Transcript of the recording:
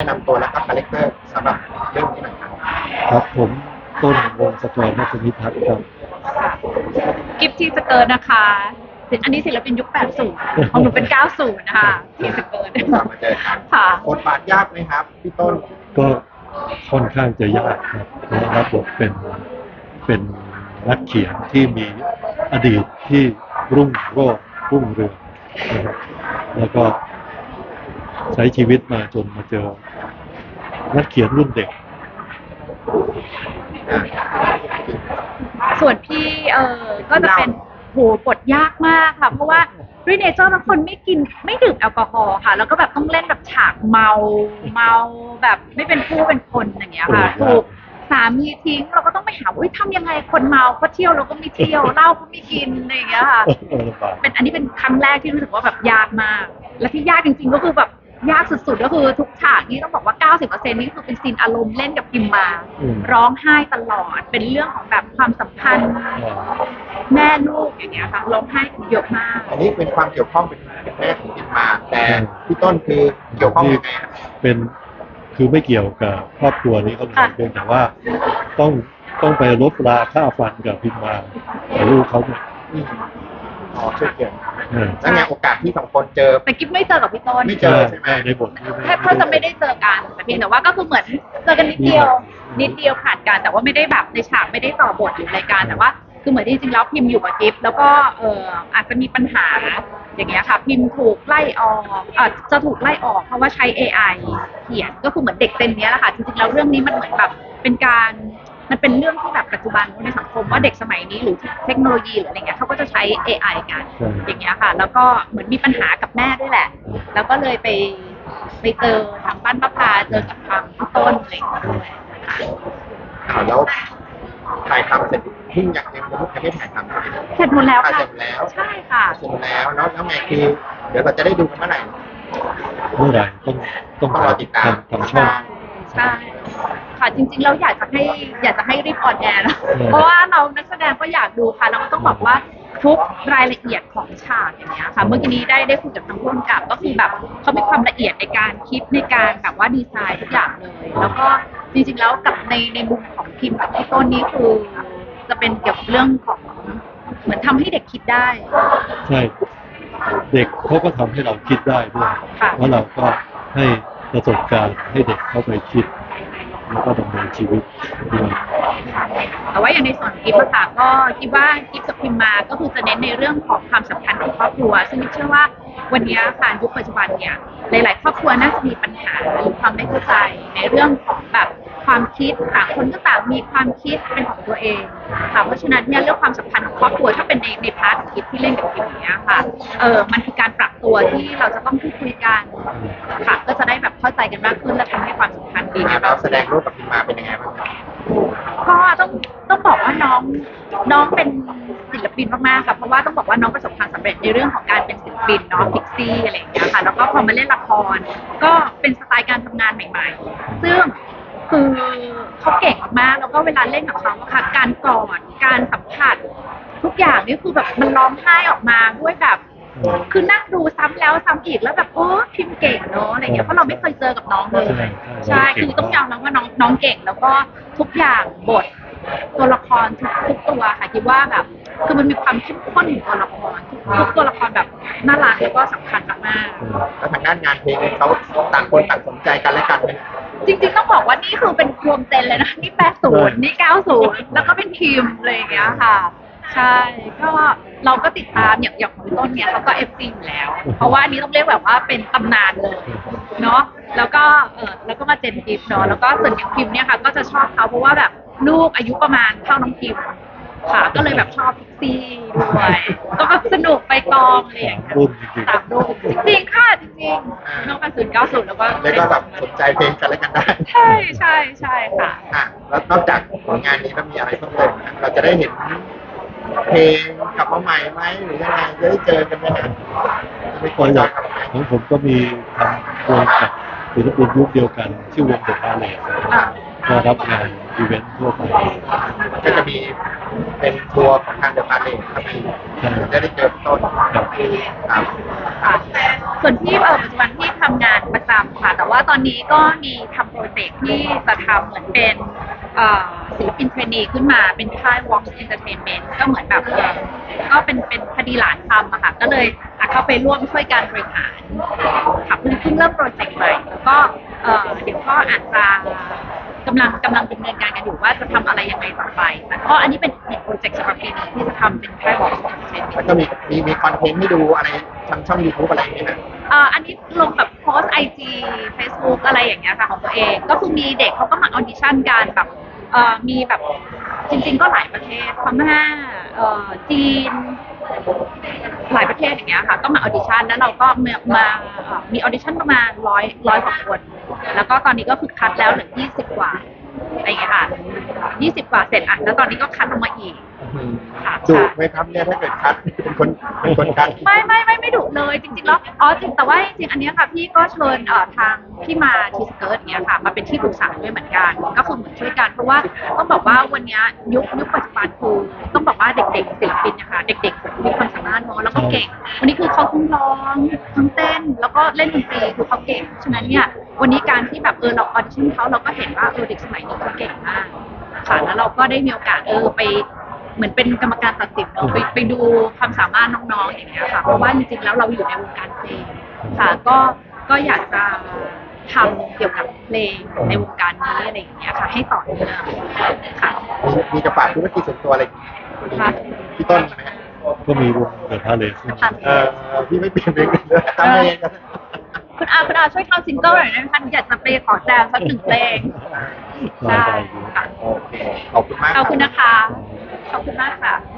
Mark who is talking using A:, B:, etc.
A: แนะนำตัวแล้วก็คาแรคเตอร์สำหรับเรื่องนี้หน่อยครับ
B: ครับผมต้นวงศกรนัทมิทัศน์ครับ
C: กิฟทีสเกิร์ตนะคะอันนี้ศิลปินยุค 80 ของหนูเป็น 90 นะคะทีสเกิร์ต
A: กลับมาเจอกัน
C: ค่ะ
A: บทบาทยากไหมครับพี่ต้น
B: ก็ค่อนข้างจะยากครับเพราะรับบทเป็นเป็นนักเขียนที่มีอดีตที่รุ่งโรจน์รุ่งเรืองนะครับแล้วก็ใช้ชีวิตมาจนมาเจอ นักเขียนรุ่นเด็ก
C: ส่วนพี่เออก็จะเป็นโหบทยากมากค่ะ เพราะว่าด้วยเนเจอร์บางคนไม่กินไม่ดื่มแอลกอฮอล์ค่ะ แล้วก็แบบต้องเล่นแบบฉากเมาเมาแบบไม่เป็นผู้เป็นคนอย่างเงี้ยค่ะ
B: โอ้ยาก
C: ถูกสามีทิ้งเราก็ต้องไปหาอุ้ยทำยังไงคนเมาก็เที่ยวเราก็ไม่เที่ยวเหล้าก็ไม่กินอะไรอย่างเงี้ยค่ะ
B: เออลำบาก
C: เป็นอันนี้เป็นครั้งแรกที่รู้สึกว่าแบบยากมาก และที่ยากจริง ๆ ก็คือแบบ ยากสุดๆ ก็คือทุกฉากนี้ต้องบอกว่า 90%นี่คือเป็นซีนอารมณ์เล่นกับพิมมา
B: อืม
C: ร้องไห้ตลอด เป็นเรื่องของแบบความสัมพันธ์แม่ลูกอย่างเงี้ยค่ะ ร้องไห้กันเยอะมาก
A: อันนี้เป็นความเกี่ยวข้องเป็นเป็นแม่ของพิมมา แต่พี่ต้นคือเกี่ยวข้องยังไงครับ
B: เป็นคือไม่เกี่ยวกับครอบครัวนี้เขาเลย
C: ค่ะ
B: เพียงแต่ว่าต้องต้องไปลบราค่าฟันกับพิมมาแต่ลูกเขาเนี่ย
A: อืม อ๋อช่วยเกี่ยว
B: เออ
A: แล้วไงโอกาสที่สองคนเจอ
C: แต่กิ๊บไม่เจอกับพี่ต้น
A: ไม่เจอใช่ไหม
B: ในบทที่
C: แทบแทบจะไม่ได้เจอกันแต่เพียงแต่ว่าก็คือเหมือนเจอกันนิดเดียว นิดเดียวผ่านกันแต่ว่าไม่ได้แบบในฉากไม่ได้ต่อบทหรือรายการแต่ว่าคือเหมือนจริงๆแล้วพิมพ์อยู่กับกิฟแล้วก็เอออาจจะมีปัญหาอย่างเงี้ยค่ะ พิมพ์ถูกไล่ออกอาจจะถูกไล่ออกเพราะว่าใช้ AI เขียนก็คือเหมือนเด็กเจนเนี้ยแหละค่ะจริงๆแล้วเรื่องนี้มันเหมือนแบบเป็นการ มันเป็นเรื่องที่แบบปัจจุบันในสังคมว่าเด็กสมัยนี้หรือเทคโนโลยีหรืออะไรเงี้ยเขาก็จะใช้ AI กัน
B: ใช่
C: อย่างเงี้ยค่ะ แล้วก็เหมือนมีปัญหากับแม่ด้วยแหละ แล้วก็เลยไปไปเจอทางบ้านป้าพาเจอกับทางพี่ต้นอะไรอย่างเงี้ยด้วยค่ะ
A: อ่าแล้วถ่ายทำเสร็จเพิ่งยังยังยังไม่ถ่ายทำใช่ไหม
C: เสร็จหมดแล้ว
A: ถ่าย
C: ค่ะ
A: เสร็จแล้ว
C: ใช่ค่ะ
A: เสร็จแล้วแล้วแล้วไงคือ เดี๋ยวเราจะได้ดูกันเมื่อไหร่
B: เมื่อไหร่ต้องต้อง
A: ต้องรอติดตาม
B: ทางช่อง
C: ใช่ ค่ะ จริง ๆ เราอยากจะให้อยากจะให้รีบออนแอร์นะ
B: อืม
C: เพราะว่าเรานักแสดงก็อยากดูค่ะ เราก็ต้องบอกว่าทุกรายละเอียดของฉากอย่างเงี้ยค่ะ เมื่อกี้นี้ได้ได้คุยกับทางผู้กำกับก็คือแบบเขามีความละเอียดในการคิดในการแบบว่าดีไซน์ทุกอย่างเลย แล้วก็จริง ๆ แล้วกับในในมุมของพิมพ์กับพี่ต้นนี่คือจะเป็นเกี่ยวกับเรื่องของเหมือนทำให้เด็กคิดได้
B: ใช่ เด็กเขาก็ทำให้เราคิดได้ด้วย
C: ค่ะ
B: แล้วเราก็ให้ประสบการณ์ให้เด็กเข้าไปคิด แล้วก็ดำเนินชีวิตด้วย
C: แต่ว่าอย่างในส่วนกิฟต์ค่ะก็คิดว่ากิฟต์กับพิมมาก็คือจะเน้นในเรื่องของความสัมพันธ์ของครอบครัว ซึ่งเชื่อว่าวันนี้ค่ะยุคปัจจุบันเนี่ยหลาย ๆ ครอบครัวน่าจะมีปัญหาหรือความไม่เข้าใจในเรื่องของแบบความคิดต่างคนก็ต่างมีความคิดเป็นของตัวเองค่ะเพราะฉะนั้นเนี่ยเรื่องความสัมพันธ์ของครอบครัวถ้าเป็นในในพาร์ทของกิฟต์ที่เล่นกับกิฟต์อย่างเนี้ยค่ะเออมันคือการปรับตัวที่เราจะต้องพูดคุยกันค่ะก็จะได้แบบเข้าใจกันมากขึ้นและทำให้ความสัมพันธ์ ดี
A: อ่าเราแสดงร่วมกับพิมมาเป็นยังไงบ้างครับ
C: ก็ต้องต้องบอกว่าน้องน้องเป็นศิลปินมากๆค่ะเพราะว่าต้องบอกว่าน้องประสบความสำเร็จในเรื่องของการเป็นศิลปินเนาะพิกซี่อะไรอย่างเงี้ยค่ะแล้วก็พอมาเล่นละคร ก็เป็นสไตล์การทำงานใหม่ ๆ ซึ่งคือเขาเก่งมากๆแล้วก็เวลาเล่นกับเขาอะค่ะการกอดการสัมผัส ทุกอย่างนี่คือแบบมันร้องไห้ออกมาด้วยแบบ คือนั่งดูซ้ำแล้วซ้ำอีกแล้วแบบโอ้พิมพ์เก่งเนาะอะไรเงี้ยเพราะเราไม่เคยเจอกับน้องเลย
B: ใช่ใช่
C: ใช่คือต้องยอมรับว่าน้องน้องเก่ง แล้วก็ทุกอย่างบทตัวละครทุกทุกตัวค่ะคิดว่าแบบคือมันมีความเข้มข้นของตัวละครทุกทุกตัวละครแบบน่ารักแล้วก็สำคัญมาก
A: แล้วทางด้านงานเพลงเขาต่างคนต่างสนใจกันและกันไหม
C: ๆจริงๆต้องบอกว่านี่คือเป็นรวมเจนเลยนะ นี่ 80 นี่ 90 แล้วก็เป็นทีมอะไรอย่างเงี้ยค่ะ ใช่ ก็เราก็ติดตามอย่างอย่างของพี่ต้นเนี่ยเขาก็เอฟซีอยู่แล้ว เพราะว่าอันนี้ต้องเรียกแบบว่าเป็นตำนานเลยเนาะแล้วก็เออแล้วก็มาเจนพิมพ์เนาะแล้วก็ส่วนอย่างพิมพ์เนี่ยค่ะ ก็จะชอบเขาเพราะว่าแบบลูกอายุประมาณเท่าน้องพิมพ์ค่ะ ก็เลยแบบชอบพิกซี่ด้วยก็แบบสนุกไปกองอะไรอย่างเงี้ย
B: รุ่นจริงๆ
C: สามรุ่นจริงๆค่ะจริงๆน้องแปดศูนย์เก้าศูนย์แล้วก็
A: แล้วก็แบบสนใจเพลงกันและกันได้
C: ใช่ใช่ใช่ค่ะ
A: อะแล้วนอกจากผลงานนี้แล้วมีอะไรเพิ่มเติมไหมเราจะได้เห็น เพลงกลับมาใหม่ไหมหรือยังไงจะได้เจอกันไหมนะจะไม่ควร
B: อ
A: จะ
B: ยากของผมก็มีทำวงกับศิลปินยุคเดียวกัน ชื่อวงเดอะพาเลสก็รับงานอีเวนต์ทั่วไป
A: ก็จะมีเป็นทัวร์ของทางเดอะพาเลทครับพี่จะได้เจอต้น
B: ครับ
C: ส่วนที่ปัจจุบันที่ทำงานำค่ะ แต่ว่าตอนนี้ก็มีทำโปรเจกต์ที่จะทำเหมือนเป็นเอ่อศิลปินเทรนนีขึ้นมาเป็นค่าย Vox Entertainment ก็เหมือนแบบเอ่อก็เป็นเป็นคดีหลานทำอะค่ะ ก็เลยอะเข้าไปร่วมช่วยการบริหารค่ะเพิ่งเพิ่งเริ่มโปรเจกต์ใหม่แล้วก็เอ่อเดี๋ยวก็อาจจะกำลังกำลังดำเนินการกันอยู่ว่าจะทำอะไรยังไงต่อไปแต่ก็อันนี้เป็นอีกโปรเจกต์สำหรับปีนี้ที่จะทำเป็นค่าย Vox Entertainment
A: แล้วก็มีมีมีคอนเทนต์ให้ดูอะไรทางช่องยูทูบอะไรอย่างเงี้ยนะ
C: เอ่ออันนี้ลงแบบโพสไอจีเฟซบุ๊กอะไรอย่างเงี้ยค่ะของตัวเอง ก็คือมีเด็กเขาก็มาออดิชั่นกันแบบเอ่อมีแบบจริง ๆ ก็หลายประเทศพม่าเอ่อจีน หลายประเทศอย่างเงี้ยค่ะ ก็มาออดิชั่นแล้วเราก็มามาเอ่อมีออดิชั่นประมาณร้อยร้อยกว่าคน แล้วก็ตอนนี้ก็คือคัดแล้วเหลือยี่สิบกว่า อะไรอย่างเงี้ยค่ะยี่สิบกว่าเสร็จอะแล้วตอนนี้ก็คัดลงมาอีกค่ะ
A: ดุไหมครับเนี่ยถ้าเกิดคัดเป็นคนเป็นคนคัด
C: ไม่ไม่ไม่ไม่ดุเลยจริงๆแล้วอ๋อจริงแต่ว่าจริงๆอันเนี้ยค่ะพี่ก็เชิญเอ่อทางที่มาทีสเกิร์ตเนี้ยค่ะมาเป็นที่ปรึกษาด้วยเหมือนกัน ก็คือเหมือนช่วยกันเพราะว่าต้องบอกว่าวันเนี้ยยุคยุคปัจจุบันคือต้องบอกว่าเด็กๆศิลปินนะคะเด็กๆ มีความสามารถเนาะแล้วก็เก่ง วันนี้คือเขาทั้งร้องทั้งเต้น แล้วก็เล่นดนตรีคือเขาเก่ง ฉะนั้นเนี่ย วันนี้การที่แบบเออเราออดิชั่นเขาเราก็เห็นว่าเออเด็กสมัยนี้เขาเก่งมากค่ะแล้วเราก็ได้มีโอกาสเออไปเหมือนเป็นกรรมการตัดสินเนอะไปไปดูความสามารถน้องๆอย่างเงี้ยค่ะ เพราะว่าจริงๆแล้วเราอยู่ในวงการเพลงค่ะก็ก็อยากจะทำเกี่ยวกับเพลงในวงการนี้อะไรอย่างเงี้ยค่ะ ให้ต่อเนื่องค่ะ
A: มีมีจะฝากธุรกิจส่วนตัวอะไร
C: ค่ะ
A: พี่ต้นไหมฮะ
B: ก็มีวงเดอะพาเลส
C: ค่ะ
A: เออพี่ไม่เปลี่ยนเพลงเลยทำเองกัน
C: คุณอาคุณอาช่วยทำซิงเกิลหน่อยนะคะอยากจะไปขอแจมสักหนึ่งเพลง
B: ได้
C: ได้
B: ได้
C: ค่ะ
A: โอเคขอบคุณมาก
C: ขอบคุณนะคะขอบคุณมากค่ะ